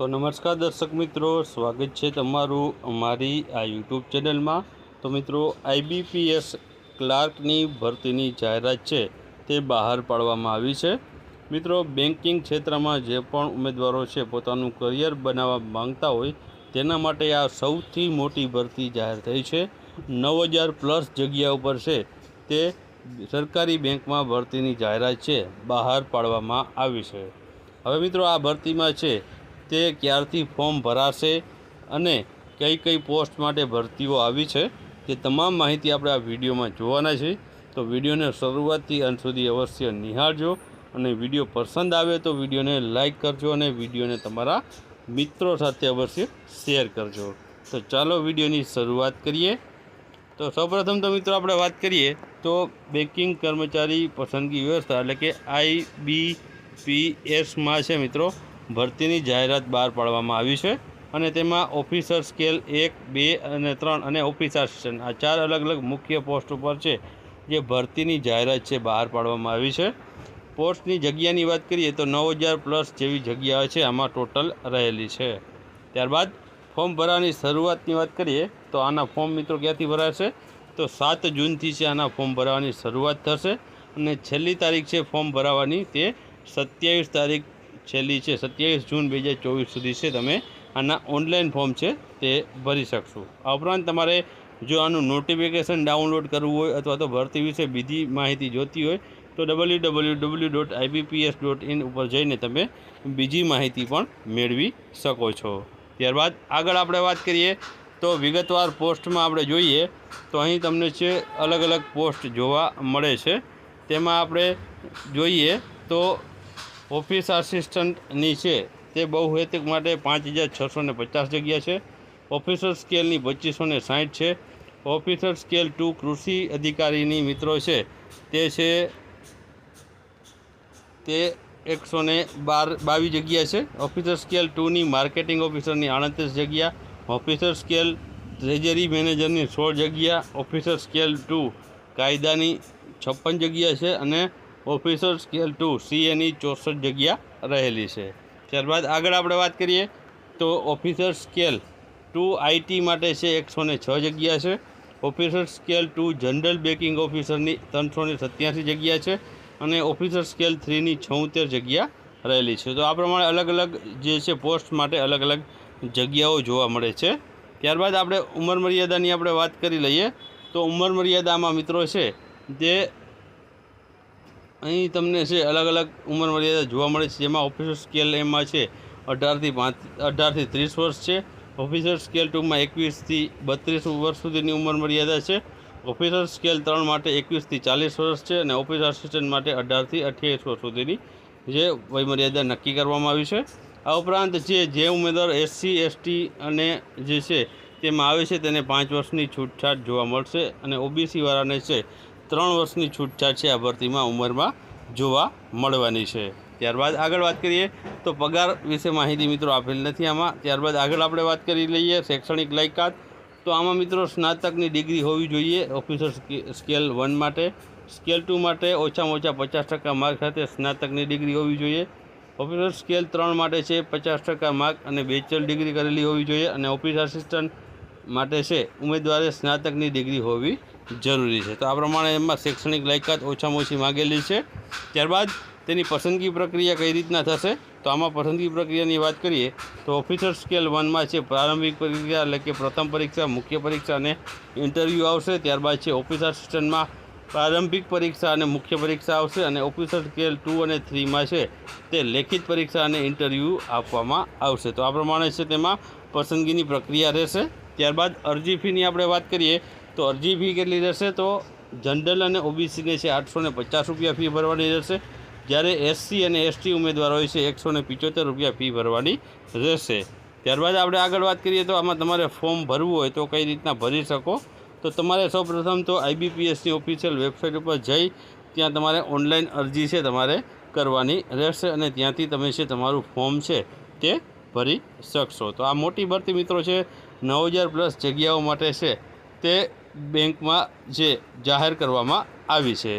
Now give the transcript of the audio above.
તો નમસ્કાર દર્શક મિત્રો, સ્વાગત છે તમારું અમારી આ યુટ્યુબ ચેનલમાં. તો મિત્રો આઈબીપીએસ ક્લાર્કની ભરતીની જાહેરાત છે તે બહાર પાડવામાં આવી છે. મિત્રો બેન્કિંગ ક્ષેત્રમાં જે પણ ઉમેદવારો છે પોતાનું કરિયર બનાવવા માંગતા હોય તેના માટે આ સૌથી મોટી ભરતી જાહેર થઈ છે. નવ હજાર પ્લસ જગ્યા ઉપર છે તે સરકારી બેંકમાં ભરતીની જાહેરાત છે, બહાર પાડવામાં આવી છે. હવે મિત્રો, આ ભરતીમાં છે તે ક્યારથી ફોર્મ ભરાશે અને કઈ કઈ પોસ્ટ માટે ભરતીઓ આવી છે તે તમામ માહિતી આપણે આ વિડીયોમાં જોવાના છે. તો વિડીયોને શરૂઆતથી અંત સુધી અવશ્ય નિહાળજો અને વીડિયો પસંદ આવે તો વિડીયોને લાઇક કરજો અને વિડીયોને તમારા મિત્રો સાથે અવશ્ય શેર કરજો. તો ચાલો વિડીયોની શરૂઆત કરીએ. તો સૌપ્રથમ તો મિત્રો આપણે વાત કરીએ તો બેન્કિંગ કર્મચારી પસંદગી વ્યવસ્થા એટલે કે આઈ બી પી એસમાં છે મિત્રો. ભરતીની જાહેરાત બહાર પાડવામાં આવી છે અને તેમાં ઓફિસર સ્કેલ એક, બે અને ત્રણ અને ઓફિસર આસિસ્ટન્ટ આ ચાર અલગ અલગ મુખ્ય પોસ્ટ ઉપર છે જે ભરતીની જાહેરાત છે બહાર પાડવામાં આવી છે. પોસ્ટની જગ્યાની વાત કરીએ તો નવ હજાર પ્લસ જેવી જગ્યાઓ છે આમાં ટોટલ રહેલી છે. ત્યારબાદ ફોર્મ ભરવાની શરૂઆતની વાત કરીએ તો આના ફોર્મ મિત્રો ક્યાંથી ભરાશે? તો સાત જૂનથી છે આના ફોર્મ ભરવાની શરૂઆત થશે અને છેલ્લી તારીખ છે ફોર્મ ભરાવાની તે સત્યાવીસ તારીખ છેલ્લી છે, સત્યાવીસ જૂન બે હજાર ચોવીસ સુધી છે. તમે આના ઓનલાઈન ફોર્મ છે તે ભરી શકશો. આ ઉપરાંત તમારે જો આનું નોટિફિકેશન ડાઉનલોડ કરવું હોય અથવા તો ભરતી વિશે બીજી માહિતી જોતી હોય, તો W W W dot IBPS dot in ઉપર જઈને તમે બીજી માહિતી પણ મેળવી શકો છો. ત્યારબાદ આગળ આપણે વાત કરીએ, તો વિગતવાર પોસ્ટમાં આપણે જોઈએ, તો અહીં તમને છે અલગ અલગ પોસ્ટ જોવા મળે છે. તેમાં આપણે જોઈએ, તો ઓફિસ આસિસ્ટન્ટની છે તે બહુહેતુક માટે પાંચ હજાર છસો ને પચાસ જગ્યા છે. ઓફિસર સ્કેલની પચીસો ને સાઠ છે. ઓફિસર સ્કેલ ટુ કૃષિ અધિકારીની મિત્રો છે. તે છે તે એકસો ને બાર બાવીસ જગ્યા છે. ઓફિસર સ્કેલ ટુની માર્કેટિંગ ઓફિસરની આડત્રીસ જગ્યા. ઓફિસર સ્કેલ ટ્રેજરી મેનેજરની સોળ જગ્યા. ઓફિસર સ્કેલ ટુ કાયદાની છપ્પન જગ્યા છે અને ઓફિસર સ્કેલ ટુ, સીએની ચોસઠ જગ્યા રહેલી છે. ત્યારબાદ આગળ આપણે વાત કરીએ તો ઓફિસર સ્કેલ ટુ આઈટી માટે છે એકસો ને છ જગ્યા છે. Officer scale two general banking ઓફિસરની ત્રણસો ને સત્યાસી જગ્યા છે અને ઓફિસર સ્કેલ થ્રીની છોતેર જગ્યા રહેલી છે. તો આ પ્રમાણે અલગ અલગ જે છે પોસ્ટ માટે અલગ અલગ જગ્યાઓ જોવા મળે છે. ત્યારબાદ આપણે ઉંમર મર્યાદાની આપણે વાત કરી લઈએ તો ઉંમર મર્યાદામાં મિત્રો છે જે અહીં તમને છે અલગ અલગ ઉંમર મર્યાદા જોવા મળે છે. જેમાં ઓફિસર સ્કેલ એમાં છે અઢારથી પાંચ, અઢારથી ત્રીસ વર્ષ છે. ઓફિસર સ્કેલ ટુમાં એકવીસથી બત્રીસ વર્ષ સુધીની ઉંમર મર્યાદા છે. ઓફિસર સ્કેલ ત્રણ માટે એકવીસથી ચાલીસ વર્ષ છે અને ઓફિસ આસિસ્ટન્ટ માટે અઢારથી અઠ્યાવીસ વર્ષ સુધીની જે વયમર્યાદા નક્કી કરવામાં આવી છે. આ ઉપરાંત જે જે ઉમેદવાર એસસી એસટી અને જે છે તેમાં આવે છે તેને પાંચ વર્ષની છૂટછાટ જોવા મળશે અને ઓબીસી વાળાને છે ત્રણ વર્ષની છૂટછાટ છે આ ભરતીમાં ઉંમરમાં જોવા મળવાની છે. ત્યારબાદ આગળ વાત કરીએ તો પગાર વિશે માહિતી મિત્રો આપેલ નથી આમાં. ત્યારબાદ આગળ આપણે વાત કરી લઈએ શૈક્ષણિક લાયકાત. તો આમાં મિત્રો સ્નાતકની ડિગ્રી હોવી જોઈએ ઓફિસર સ્કેલ વન માટે. સ્કેલ ટુ માટે ઓછામાં ઓછા પચાસ ટકા માર્ક સાથે સ્નાતકની ડિગ્રી હોવી જોઈએ. ઓફિસર સ્કેલ ત્રણ માટે છે પચાસ ટકા માર્ક અને બેચલર ડિગ્રી કરેલી હોવી જોઈએ અને ઓફિસ આસિસ્ટન્ટ માટે છે ઉમેદવારે સ્નાતકની ડિગ્રી હોવી જરૂરી છે. તો આ પ્રમાણે એમાં શૈક્ષણિક લાયકાત ઓછામાં ઓછી માગેલી છે. ત્યારબાદ તેની પસંદગી પ્રક્રિયા કઈ રીતના થશે? તો આમાં પસંદગી પ્રક્રિયાની વાત કરીએ, તો ઓફિસર સ્કેલ વનમાં છે પ્રારંભિક પરીક્ષા એટલે કે પ્રથમ પરીક્ષા, મુખ્ય પરીક્ષા અને ઇન્ટરવ્યૂ આવશે. ત્યારબાદ છે ઓફિસ આસિસ્ટન્ટમાં પ્રારંભિક પરીક્ષા અને મુખ્ય પરીક્ષા આવશે અને ઓફિસર સ્કેલ ટુ અને થ્રીમાં છે તે લેખિત પરીક્ષા અને ઇન્ટરવ્યૂ આપવામાં આવશે. તો આ પ્રમાણે છે તેમાં પસંદગીની પ્રક્રિયા રહેશે. ત્યારબાદ અરજી ફીની આપણે વાત કરીએ, તો અરજી ફી કેટલી રહેશે? તો જનરલ અને ઓબીસીને છે આઠસો ને પચાસ રૂપિયા ફી ભરવાની રહેશે. જ્યારે એસસી અને એસટી ઉમેદવાર હોય છે એકસો ને પિચોતેર રૂપિયા ફી ભરવાની રહેશે. ત્યારબાદ આપણે આગળ વાત કરીએ, તો આમાં તમારે ફોર્મ ભરવું હોય તો કઈ રીતના ભરી શકો? તો તમારે સૌપ્રથમ તો આઈબીપીએસની ઓફિશિયલ વેબસાઇટ ઉપર જઈ ત્યાં તમારે ઓનલાઈન અરજી છે તમારે કરવાની રહેશે અને ત્યાંથી તમે છે તમારું ફોર્મ છે તે ભરી શકશો. તો આ મોટી ભરતી મિત્રો છે નવ હજાર પ્લસ જગ્યાઓ માટે છે તે બેંકમાં જે જાહેર કરવામાં આવી છે.